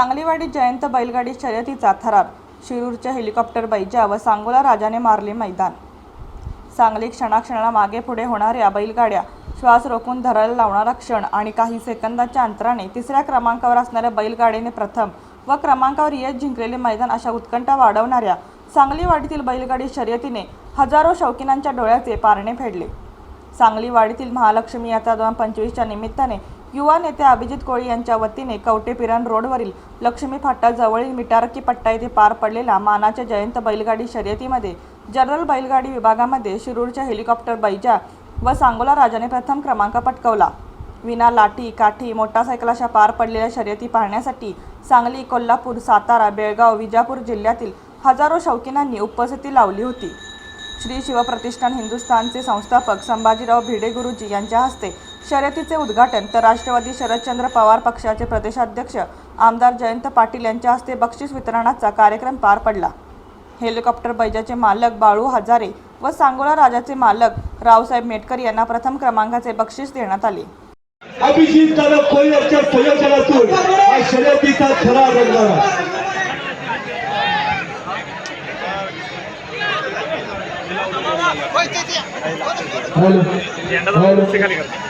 सांगलीवाडी जयंत बैलगाडी शर्यतीचा थरार. शिरूरच्या हेलिकॉप्टर बैजा व सांगोला राजाने मारले मैदान. सांगली क्षणाक्षणाला मागे पुढे होणाऱ्या बैलगाड्या श्वास रोखून धरायला लावणारा क्षण आणि काही सेकंदाच्या अंतराने तिसऱ्या क्रमांकावर असणाऱ्या बैलगाडीने प्रथम व क्रमांकावर येत जिंकलेले मैदान अशा उत्कंठा वाढवणाऱ्या सांगली वाडीतील बैलगाडी शर्यतीने हजारो शौकीनांच्या डोळ्याचे पारणे फेडले. सांगली वाडीतील महालक्ष्मी यात्रा दोन पंचवीसच्या निमित्ताने युवा नेते अभिजित कोळी यांच्या वतीने कवटे पिरण रोडवरील लक्ष्मी फाटाजवळील मिटारकी पट्टा येथे पार पडलेल्या मानाच्या जयंत बैलगाडी शर्यतीमध्ये जनरल बैलगाडी विभागामध्ये शिरूरच्या हेलिकॉप्टर बैजा व सांगोला राजाने प्रथम क्रमांक पटकवला. विना लाठी काठी मोटारसायकल अशा पार पडलेल्या शर्यती पाहण्यासाठी सांगली कोल्हापूर सातारा बेळगाव विजापूर जिल्ह्यातील हजारो शौकीनांनी उपस्थिती लावली होती. श्री शिवप्रतिष्ठान हिंदुस्थानचे संस्थापक संभाजीराव भिडे गुरुजी यांच्या हस्ते शर्यतीचे उद्घाटन तर राष्ट्रवादी शरदचंद्र पवार पक्षाचे प्रदेशाध्यक्ष आमदार जयंत पाटील यांच्या हस्ते बक्षीस वितरणाचा कार्यक्रम पार पडला. हेलिकॉप्टर बैजाचे मालक बाळू हजारे व सांगोला राजाचे मालक रावसाहेब मेटकर यांना प्रथम क्रमांकाचे बक्षीस देण्यात आले. अभिजित दादा कोयरच्या संयोजनातून हा शर्यतीचा खरा रंगला. हॅलो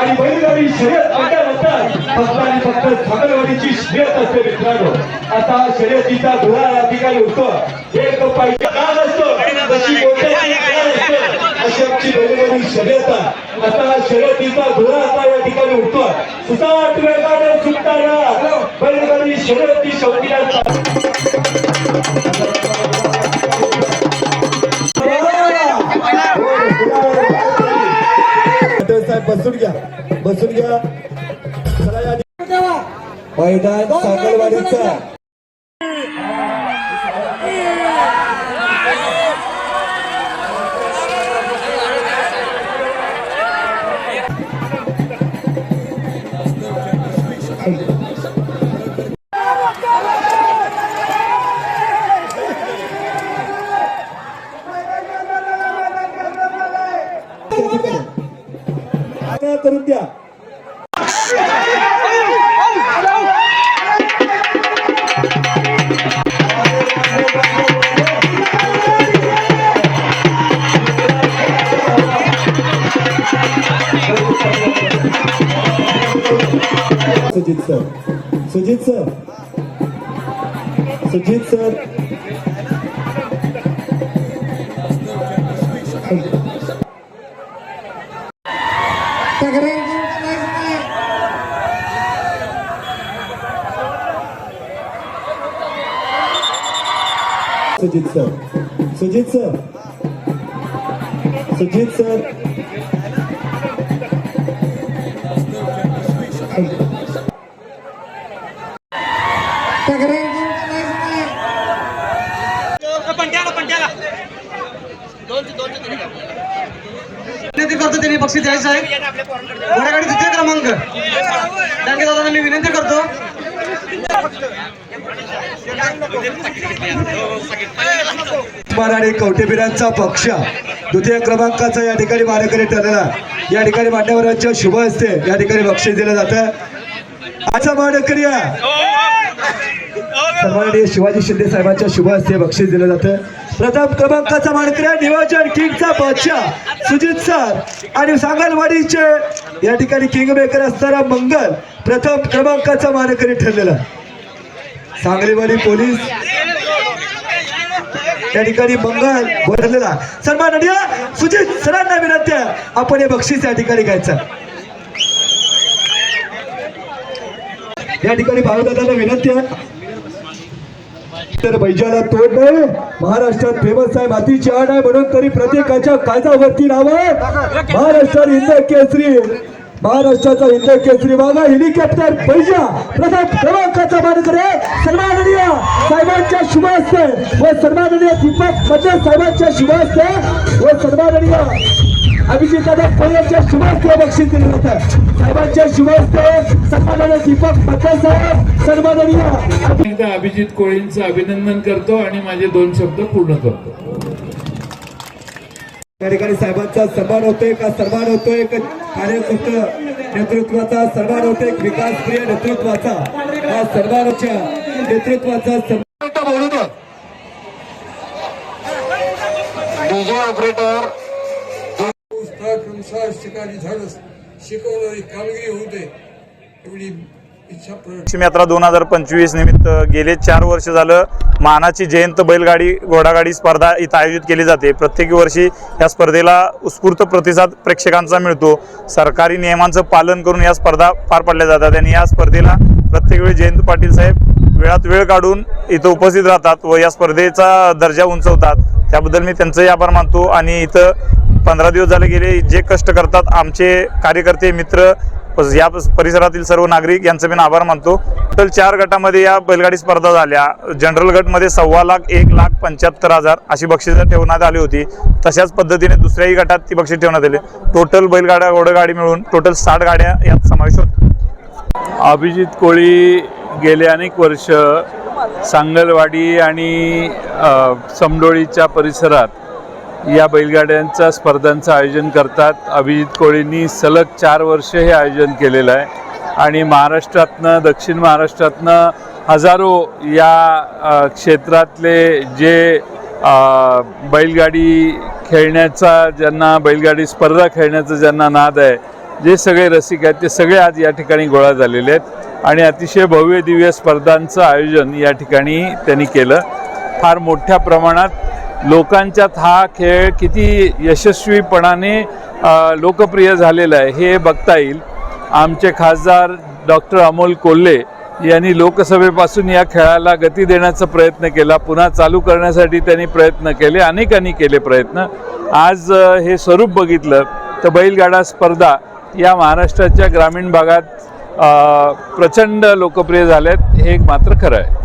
आणि बैलगाडी शर्यत म्हणतात फक्त आणि फक्त सागरवाडीची शर्यत असते मित्रांनो आता शर्यतीचा धुळा या ठिकाणी उठतो पाहिजे. काळ असतो. तशी कोणत्याही अशी आमची बैलगाडी शर्यत. आता. शर्यतीचा धुळा आता या ठिकाणी उठतो सुसाट वेगाने सुटणारा बैलगाडी शर्यती साहेब बसून घ्या. बसून घ्या. चला या मैदान सागरवाडीचा करून द्या. Sujit sir. Sujit sir. Sujit sir. Sajit sir. Sajit sir. Sajit sir. विनंती करतो त्यांनी बक्षीस द्यायचं आहे. घोडागाडी द्वितीय क्रमांक. डांगे दादा मी विनंती करतो. उस्मान आणि कवटेबिरांचा पक्ष. द्वितीय क्रमांकाचा या ठिकाणी मानकरी ठरलेला. या ठिकाणी मान्यवरांच्या शुभ असते या ठिकाणी बक्षीस दिलं जातं. आजचा मानकरी सन्माननीय शिवाजी शिंदे साहेबांच्या शुभ हस्ते बक्षीस दिलं जातं. प्रथम क्रमांकाचा मानकरी आहे नियोजन किंगचा बादशाह सुजित सर आणि सांगलवाडीचे या ठिकाणी किंग मेकर असणारा मंगल प्रथम क्रमांकाचा मानकरी ठरलेला. सांगलीवाली पोलीस त्या ठिकाणी मंगल भरलेला. सन्मान सुजित सरांना विनंती आहे आपण हे बक्षीस या ठिकाणी घ्यायचं. या ठिकाणी भाऊदादांना विनंती आहे. तर बैजाला तोड नाही. महाराष्ट्रात फेमस आहे मातीची आड आहे म्हणून तरी प्रत्येकाच्या काळजावरती नाव. महाराष्ट्रात हिंद केसरी. महाराष्ट्राचा हिंद केसरी मागा हेलिकॉप्टर पैसा प्रथम क्रमांकाचा मानकरी सन्माननीय साहेबांच्या शुभ असते व सन्माननीय दीपक पटेल साहेबांच्या शुभ असते व सन्माननीय अभिजित दादा कोळ्याच्या शुभ असते बक्षीस दिले जातं. साहेबांच्या शुभ असते सन्माननीय दीपक पटेल साहेब सन्माननीय अभिजित कोळींचं अभिनंदन करतो आणि माझे दोन शब्द पूर्ण करतो. या ठिकाणी साहेबांचा सन्मान होतोय का सन्मान होतोय? एक कार्यकर्त नेतृत्वाचा सन्मान होतोय एक विकासप्रिय नेतृत्वाचा. या सन्मानाच्या नेतृत्वाचा डीजे ऑपरेटर शिकारी झाडं शिकवणारी कामगिरी दे. एवढी लक्ष्मी यात्रा दोन हजार पंचवीस निमित्त गेले चार वर्ष झालं. मानाची जयंत बैलगाडी घोडागाडी स्पर्धा इथं आयोजित केली जाते. प्रत्येक वर्षी या स्पर्धेला उत्स्फूर्त प्रतिसाद प्रेक्षकांचा मिळतो. सरकारी नियमांचं पालन करून या स्पर्धा पार पाडल्या जातात आणि या स्पर्धेला प्रत्येक वेळी जयंत पाटील साहेब वेळात वेळ काढून इथं उपस्थित राहतात व या स्पर्धेचा दर्जा उंचवतात. त्याबद्दल मी त्यांचंही आभार मानतो. आणि इथं पंधरा दिवस झाले गेले. जे कष्ट करतात आमचे कार्यकर्ते मित्र या परिसरातील सर्व नागरिक यांचं मी आभार मानतो. टोटल चार गटामध्ये या बैलगाडी स्पर्धा झाल्या. जनरल गटमध्ये सव्वा लाख एक लाख पंच्याहत्तर हजार अशी बक्षिसं ठेवण्यात आली होती. तशाच पद्धतीने दुसऱ्याही गटात ती बक्षीस ठेवण्यात आली. टोटल बैलगाड्या घोडगाडी मिळून टोटल साठ गाड्या यात समावेश होत. अभिजित कोळी गेले अनेक वर्ष सांगलवाडी आणि समडोळीच्या परिसरात या बैलगाड्यांच्या स्पर्धांचं आयोजन करतात. अभिजित कोळींनी सलग चार वर्ष हे आयोजन केलेलं आहे. आणि महाराष्ट्रातनं दक्षिण महाराष्ट्रातनं हजारो या क्षेत्रातले जे बैलगाडी खेळण्याचा ज्यांना बैलगाडी स्पर्धा खेळण्याचा ज्यांना नाद आहे जे सगळे रसिक आहेत ते सगळे आज या ठिकाणी गोळा झालेले आहेत. आणि अतिशय भव्य दिव्य स्पर्धांचं आयोजन या ठिकाणी त्यांनी केलं. फार मोठ्या प्रमाणात लोकांच्यात हा खेळ किती यशस्वीपणाने लोकप्रिय झालेला आहे हे बघता येईल. आमचे खासदार डॉक्टर अमोल कोल्हे यांनी लोकसभेपासून या खेळाला गती देण्याचा प्रयत्न केला. पुन्हा चालू करण्यासाठी त्यांनी प्रयत्न केले अनेकांनी केले प्रयत्न. आज हे स्वरूप बघितलं तर बैलगाडा स्पर्धा या महाराष्ट्राच्या ग्रामीण भागात प्रचंड लोकप्रिय झाल्यात. हे एक मात्र खरं आहे.